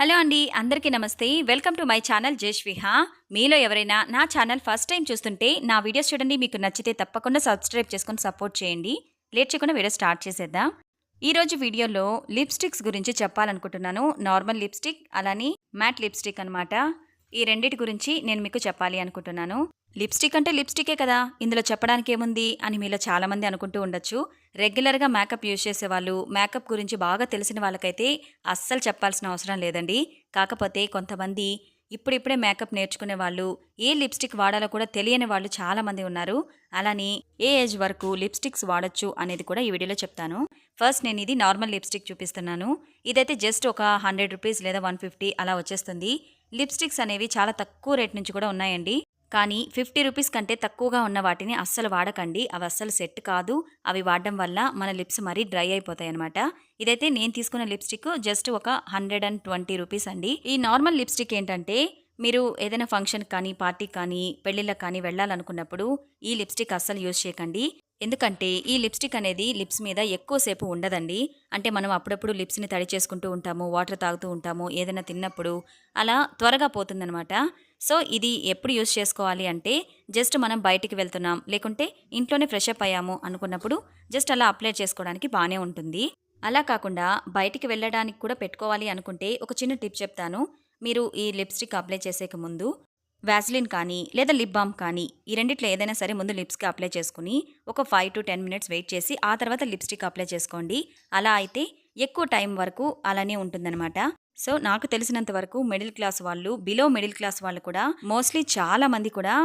Hello అండి అందరికీ నమస్తే. Welcome to my channel Jeshviha మీలో ఎవరైనా నా ఛానల్ ఫస్ట్ టైం చూస్తుంటే నా వీడియోస్ చూడండి మీకు నచ్చితే తప్పకుండా సబ్స్క్రైబ్ చేసుకొని సపోర్ట్ చేయండి. లేట్ చేయకుండా వీడియో స్టార్ట్ చేసేద్దాం. ఈరోజు వీడియోలో లిప్స్టిక్స్ గురించి చెప్పాలనుకుంటున్నాను. నార్మల్ లిప్స్టిక్ అలానే మ్యాట్ లిప్స్టిక్ అనమాట ఈ రెండిటి గురించి నేను మీకు చెప్పాలి అనుకుంటున్నాను. లిప్స్టిక్ అంటే లిప్స్టికే కదా. ఇందులో చెప్పడానికి ఏముంది అని మీలో చాలామంది అనుకుంటూ ఉండొచ్చు. రెగ్యులర్గా మేకప్ యూజ్ చేసేవాళ్ళు మేకప్ గురించి బాగా తెలిసిన వాళ్ళకైతే అస్సలు చెప్పాల్సిన అవసరం లేదండి. కాకపోతే కొంతమంది ఇప్పుడిప్పుడే మేకప్ నేర్చుకునే వాళ్ళు ఏ లిప్స్టిక్ వాడాలో కూడా తెలియని వాళ్ళు చాలామంది ఉన్నారు. అలానే ఏ ఏజ్ వరకు లిప్స్టిక్స్ వాడొచ్చు అనేది కూడా ఈ వీడియోలో చెప్తాను. ఫస్ట్ నేను ఇది నార్మల్ లిప్స్టిక్ చూపిస్తున్నాను. ఇదైతే జస్ట్ ఒక హండ్రెడ్ రూపీస్ లేదా వన్ ఫిఫ్టీ అలా వచ్చేస్తుంది. లిప్స్టిక్స్ అనేవి చాలా తక్కువ రేట్ నుంచి కూడా ఉన్నాయండి. కానీ ఫిఫ్టీ రూపీస్ కంటే తక్కువగా ఉన్న వాటిని అస్సలు వాడకండి. అవి అస్సలు సెట్ కాదు. అవి వాడడం వల్ల మన లిప్స్ మరీ డ్రై అయిపోతాయి అనమాట ఇదైతే నేను తీసుకున్న లిప్స్టిక్ జస్ట్ ఒక హండ్రెడ్ అండ్ ట్వంటీ రూపీస్ అండి. ఈ నార్మల్ లిప్స్టిక్ ఏంటంటే మీరు ఏదైనా ఫంక్షన్ కానీ పార్టీ కానీ పెళ్ళిళ్ళకి కానీ వెళ్ళాలనుకున్నప్పుడు ఈ లిప్స్టిక్ అస్సలు యూజ్ చేయకండి. ఎందుకంటే ఈ లిప్స్టిక్ అనేది లిప్స్ మీద ఎక్కువసేపు ఉండదండి. అంటే మనం అప్పుడప్పుడు లిప్స్ని తడి చేసుకుంటూ ఉంటాము వాటర్ తాగుతూ ఉంటాము ఏదైనా తిన్నప్పుడు అలా త్వరగా పోతుందనమాట సో ఇది ఎప్పుడు యూస్ చేసుకోవాలి అంటే జస్ట్ మనం బయటికి వెళ్తున్నాం లేకుంటే ఇంట్లోనే ఫ్రెష్ అప్ అయ్యాము అనుకున్నప్పుడు జస్ట్ అలా అప్లై చేసుకోవడానికి బాగానే ఉంటుంది. అలా కాకుండా బయటికి వెళ్ళడానికి కూడా పెట్టుకోవాలి అనుకుంటే ఒక చిన్న టిప్ చెప్తాను. మీరు ఈ లిప్స్టిక్ అప్లై చేసేక ముందు వ్యాసిలిన్ కానీ లేదా లిప్ బామ్ కానీ ఈ రెండిట్లో ఏదైనా సరే ముందు లిప్స్కి అప్లై చేసుకుని ఒక five to ten minutes wait చేసి ఆ తర్వాత లిప్స్టిక్ అప్లై చేసుకోండి. అలా అయితే ఎక్కువ టైం వరకు అలానే ఉంటుందన్నమాట. సో నాకు తెలిసినంత వరకు మిడిల్ క్లాస్ వాళ్ళు బిలో మిడిల్ క్లాస్ వాళ్ళు కూడా మోస్ట్లీ చాలా మంది కూడా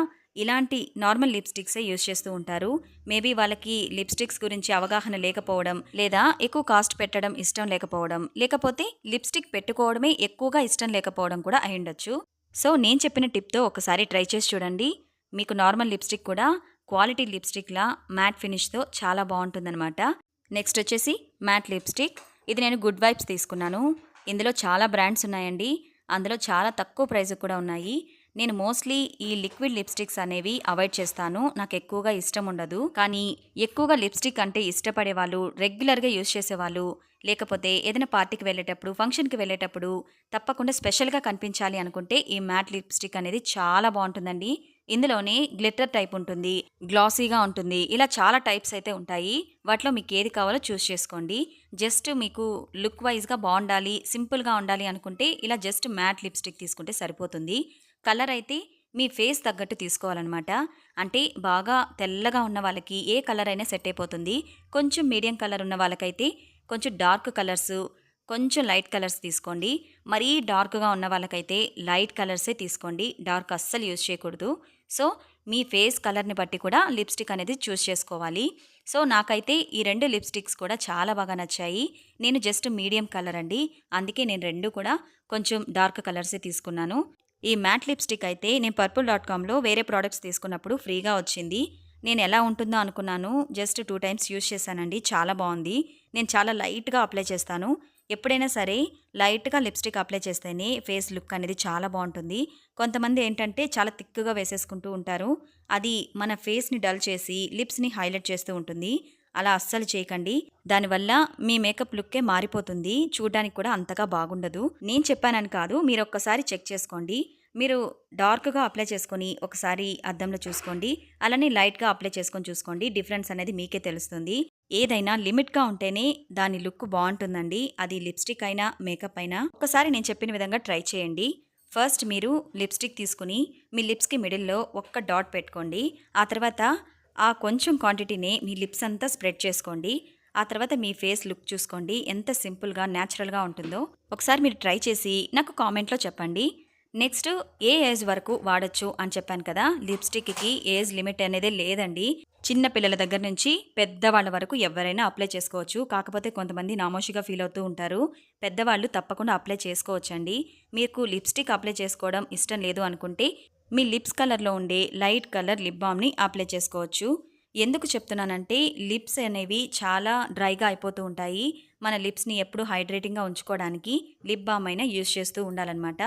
ఇలాంటి నార్మల్ లిప్స్టిక్సే యూజ్ చేస్తూ ఉంటారు. మేబీ వాళ్ళకి లిప్స్టిక్స్ గురించి అవగాహన లేకపోవడం లేదా ఎక్కువ కాస్ట్ పెట్టడం ఇష్టం లేకపోవడం లేకపోతే లిప్స్టిక్ పెట్టుకోవడమే ఎక్కువగా ఇష్టం లేకపోవడం కూడా అయి ఉండొచ్చు. సో నేను చెప్పిన టిప్తో ఒకసారి ట్రై చేసి చూడండి. మీకు నార్మల్ లిప్స్టిక్ కూడా క్వాలిటీ లిప్స్టిక్లా మ్యాట్ ఫినిష్తో చాలా బాగుంటుందన్నమాట. నెక్స్ట్ వచ్చేసి మ్యాట్ లిప్స్టిక్. ఇది నేను గుడ్ వైబ్స్ తీసుకున్నాను. ఇందులో చాలా బ్రాండ్స్ ఉన్నాయండి. అందులో చాలా తక్కువ ప్రైస్ కూడా ఉన్నాయి. నేను మోస్ట్లీ ఈ లిక్విడ్ లిప్స్టిక్స్ అనేవి అవాయిడ్ చేస్తాను. నాకు ఎక్కువగా ఇష్టం ఉండదు. కానీ ఎక్కువగా లిప్స్టిక్ అంటే ఇష్టపడే వాళ్ళు రెగ్యులర్గా యూజ్ చేసేవాళ్ళు లేకపోతే ఏదైనా పార్టీకి వెళ్ళేటప్పుడు ఫంక్షన్కి వెళ్ళేటప్పుడు తప్పకుండా స్పెషల్గా కనిపించాలి అనుకుంటే ఈ మ్యాట్ లిప్స్టిక్ అనేది చాలా బాగుంటుందండి. ఇందులోనే గ్లిటర్ టైప్ ఉంటుంది గ్లాసీగా ఉంటుంది ఇలా చాలా టైప్స్ అయితే ఉంటాయి. వాటిలో మీకు ఏది కావాలో చూస్ చేసుకోండి. జస్ట్ మీకు లుక్ వైజ్గా బాగుండాలి సింపుల్గా ఉండాలి అనుకుంటే ఇలా జస్ట్ మ్యాట్ లిప్స్టిక్ తీసుకుంటే సరిపోతుంది. కలర్ అయితే మీ ఫేస్ తగ్గట్టు తీసుకోవాలన్నమాట. అంటే బాగా తెల్లగా ఉన్న వాళ్ళకి ఏ కలర్ అయినా సెట్ అయిపోతుంది. కొంచెం మీడియం కలర్ ఉన్న వాళ్ళకైతే కొంచెం డార్క్ కలర్స్ కొంచెం లైట్ కలర్స్ తీసుకోండి. మరీ డార్క్గా ఉన్న వాళ్ళకైతే లైట్ కలర్సే తీసుకోండి. డార్క్ అస్సలు యూజ్ చేయకూడదు. సో మీ ఫేస్ కలర్ని బట్టి కూడా లిప్స్టిక్ అనేది చూస్ చేసుకోవాలి. సో నాకైతే ఈ రెండు లిప్స్టిక్స్ కూడా చాలా బాగా నచ్చాయి. నేను జస్ట్ మీడియం కలర్ అండి. అందుకే నేను రెండు కూడా కొంచెం డార్క్ కలర్సే తీసుకున్నాను. ఈ మ్యాట్ లిప్స్టిక్ అయితే నేను పర్పుల్ డాట్ కామ్లో వేరే ప్రోడక్ట్స్ తీసుకున్నప్పుడు ఫ్రీగా వచ్చింది. నేను ఎలా ఉంటుందో అనుకున్నాను. జస్ట్ టూ టైమ్స్ యూజ్ చేశానండి. చాలా బాగుంది. నేను చాలా లైట్గా అప్లై చేస్తాను. ఎప్పుడైనా సరే లైట్గా లిప్స్టిక్ అప్లై చేస్తేనే ఫేస్ లుక్ అనేది చాలా బాగుంటుంది. కొంతమంది ఏంటంటే చాలా థిక్గా వేసేసుకుంటూ ఉంటారు. అది మన ఫేస్ని డల్ చేసి లిప్స్ని హైలైట్ చేస్తూ ఉంటుంది. అలా అస్సలు చేయకండి. దానివల్ల మీ మేకప్ లుక్కే మారిపోతుంది. చూడడానికి కూడా అంతగా బాగుండదు. నేను చెప్పానని కాదు మీరు ఒక్కసారి చెక్ చేసుకోండి. మీరు డార్క్గా అప్లై చేసుకొని ఒకసారి అద్దంలో చూసుకోండి. అలానే లైట్గా అప్లై చేసుకొని చూసుకోండి. డిఫరెన్స్ అనేది మీకే తెలుస్తుంది. ఏదైనా లిమిట్గా ఉంటేనే దాని లుక్ బాగుంటుందండి. అది లిప్స్టిక్ అయినా మేకప్ అయినా. ఒకసారి నేను చెప్పిన విధంగా ట్రై చేయండి. ఫస్ట్ మీరు లిప్స్టిక్ తీసుకుని మీ లిప్స్కి మిడిల్లో ఒక్క డాట్ పెట్టుకోండి. ఆ తర్వాత ఆ కొంచెం క్వాంటిటీని మీ లిప్స్ అంతా స్ప్రెడ్ చేసుకోండి. ఆ తర్వాత మీ ఫేస్ లుక్ చూసుకోండి. ఎంత సింపుల్గా న్యాచురల్గా ఉంటుందో ఒకసారి మీరు ట్రై చేసి నాకు కామెంట్లో చెప్పండి. నెక్స్ట్ ఏ ఏజ్ వరకు వాడచ్చు అని చెప్పాను కదా? లిప్స్టిక్కి ఏజ్ లిమిట్ అనేది లేదండి. చిన్న పిల్లల దగ్గర నుంచి పెద్దవాళ్ళ వరకు ఎవరైనా అప్లై చేసుకోవచ్చు. కాకపోతే కొంతమంది నామోషిగా ఫీల్ అవుతూ ఉంటారు. పెద్దవాళ్ళు తప్పకుండా అప్లై చేసుకోవచ్చండి. మీకు లిప్స్టిక్ అప్లై చేసుకోవడం ఇష్టం లేదు అనుకుంటే మీ లిప్స్ కలర్లో ఉండే లైట్ కలర్ లిప్ బామ్ని అప్లై చేసుకోవచ్చు. ఎందుకు చెప్తున్నానంటే లిప్స్ అనేవి చాలా డ్రైగా అయిపోతూ ఉంటాయి. మన లిప్స్ని ఎప్పుడు హైడ్రేటింగ్గా ఉంచుకోవడానికి లిప్ బామ్ అయినా యూజ్ చేస్తూ ఉండాలన్నమాట.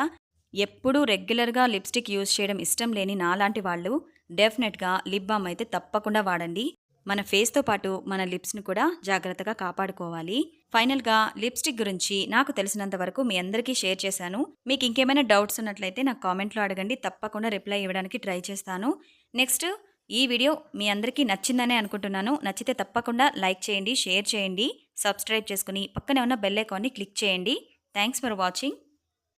ఎప్పుడూ రెగ్యులర్గా లిప్స్టిక్ యూజ్ చేయడం ఇష్టం లేని నాలాంటి వాళ్ళు డెఫినెట్గా లిప్ బామ్ అయితే తప్పకుండా వాడండి. మన ఫేస్తో పాటు మన లిప్స్ని కూడా జాగ్రత్తగా కాపాడుకోవాలి. ఫైనల్గా లిప్స్టిక్ గురించి నాకు తెలిసినంత వరకు మీ అందరికీ షేర్ చేశాను. మీకు ఇంకేమైనా డౌట్స్ ఉన్నట్లయితే నాకు కామెంట్లో అడగండి. తప్పకుండా రిప్లై ఇవ్వడానికి ట్రై చేస్తాను. నెక్స్ట్ ఈ వీడియో మీ అందరికీ నచ్చిందనే అనుకుంటున్నాను. నచ్చితే తప్పకుండా లైక్ చేయండి షేర్ చేయండి సబ్స్క్రైబ్ చేసుకుని పక్కనే ఉన్న బెల్ ఐకాన్ని క్లిక్ చేయండి. Thanks for watching.